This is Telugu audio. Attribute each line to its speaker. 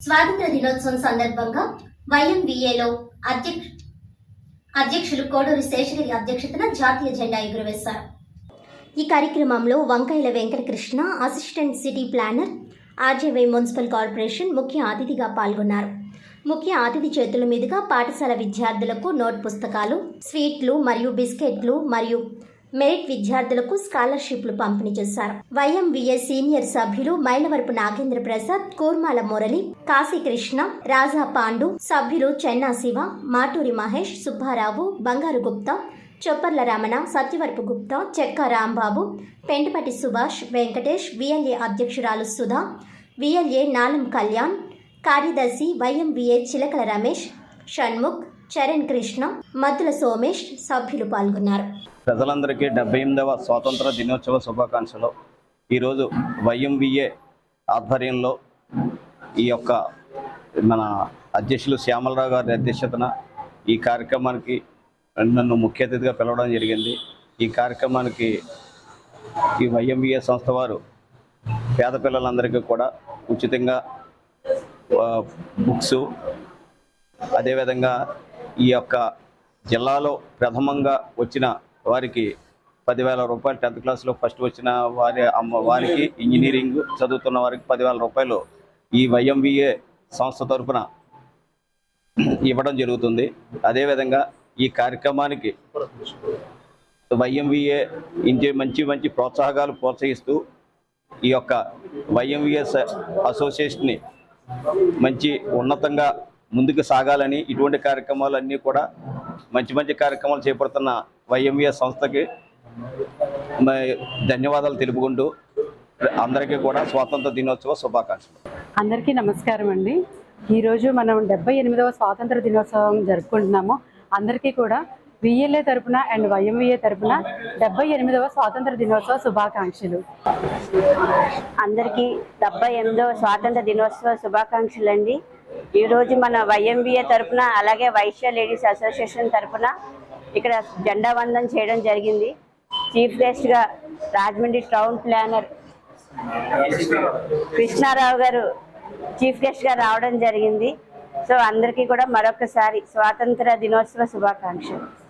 Speaker 1: స్వాతంత్ర దినోత్సవం సందర్భంగా వైఎంబీఏలో అధ్యక్ష అధ్యక్షులు కోడూరి శేషగిరి అధ్యక్షతన జాతీయ జెండా ఎగురవేశారు. ఈ కార్యక్రమంలో Vankayala Venkatakrishna assistant city planner RJY municipal corporation ముఖ్య అతిథిగా పాల్గొన్నారు. ముఖ్య అతిథి చేతుల మీదుగా పాఠశాల విద్యార్థులకు నోట్ పుస్తకాలు స్వీట్లు మరియు బిస్కెట్లు మరియు మెరిట్ విద్యార్థులకు స్కాలర్షిప్లు పంపిణీ చేశారు. వైఎంవిఏ సీనియర్ సభ్యులు మైలవరపు నాగేంద్ర ప్రసాద్ కూర్మాల మురళి కాశీకృష్ణ రాజా పాండు సభ్యులు చెన్నా శివ మాటూరి మహేష్ సుబ్బారావు బంగారు గుప్తా చొప్పర్ల రమణ సత్యవరపు గుప్తా చెక్క రాంబాబు పెంటపటి సుభాష్ వెంకటేష్ విఎల్ఏ అధ్యక్షురాలు సుధా విఎల్ఏ నాలం కళ్యాణ్ కార్యదర్శి వైఎంవిఏ చిలకల రమేష్ షణ్ముఖ్ చరణ్ కృష్ణ మద్దుల సోమేష్ సభ్యులు పాల్గొన్నారు.
Speaker 2: ప్రజలందరికీ డెబ్బై ఎనిమిదవ స్వాతంత్ర దినోత్సవ శుభాకాంక్షలు. ఈరోజు వైఎంవిఏ ఆధ్వర్యంలో ఈ యొక్క మన అధ్యక్షులు శ్యామలరావు గారి అధ్యక్షతన ఈ కార్యక్రమానికి నన్ను ముఖ్య అతిథిగా పిలవడం జరిగింది. ఈ కార్యక్రమానికి ఈ వైఎంవిఏ సంస్థ వారు పేద పిల్లలందరికీ కూడా ఉచితంగా బుక్స్ అదేవిధంగా ఈ యొక్క జిల్లాలో ప్రథమంగా వచ్చిన వారికి పదివేల రూపాయలు టెన్త్ క్లాస్లో ఫస్ట్ వచ్చిన వారి అమ్మ వారికి ఇంజనీరింగ్ చదువుతున్న వారికి పదివేల రూపాయలు ఈ వైఎంవిఏ సంస్థ తరఫున ఇవ్వడం జరుగుతుంది. అదేవిధంగా ఈ కార్యక్రమానికి వైఎంవిఏ ఇంటి మంచి మంచి ప్రోత్సాహకాలు ప్రోత్సహిస్తూ ఈ యొక్క వైఎంవిఏ అసోసియేషన్ని మంచి ఉన్నతంగా ముందుకు సాగాలని ఇటువంటి కార్యక్రమాలన్నీ కూడా మంచి మంచి కార్యక్రమాలు చేపడుతున్న వైఎంవిఏ సంస్థకి మ- ధన్యవాదాలు తెలుపుకుంటూ అందరికీ కూడా స్వాతంత్ర దినోత్సవ శుభాకాంక్షలు.
Speaker 3: అందరికీ నమస్కారం అండి. ఈరోజు మనం డెబ్బై ఎనిమిదవ స్వాతంత్ర దినోత్సవం జరుపుకుంటున్నాము. అందరికీ కూడా విఎల్ఏ తరపున అండ్ వైఎంవిఏ తరపున డెబ్బై ఎనిమిదవ స్వాతంత్ర దినోత్సవ శుభాకాంక్షలు.
Speaker 4: అందరికీ డెబ్బై ఎనిమిదవ స్వాతంత్ర దినోత్సవ శుభాకాంక్షలు అండి ఈరోజు మన వైఎంబిఏ తరఫున అలాగే వైశ్య లేడీస్ అసోసియేషన్ తరపున ఇక్కడ జెండా వందనం చేయడం జరిగింది. చీఫ్ గెస్ట్గా రాజమండ్రి టౌన్ ప్లానర్ కృష్ణారావు గారు చీఫ్ గెస్ట్గా రావడం జరిగింది. సో అందరికీ కూడా మరొకసారి స్వాతంత్ర దినోత్సవ శుభాకాంక్షలు.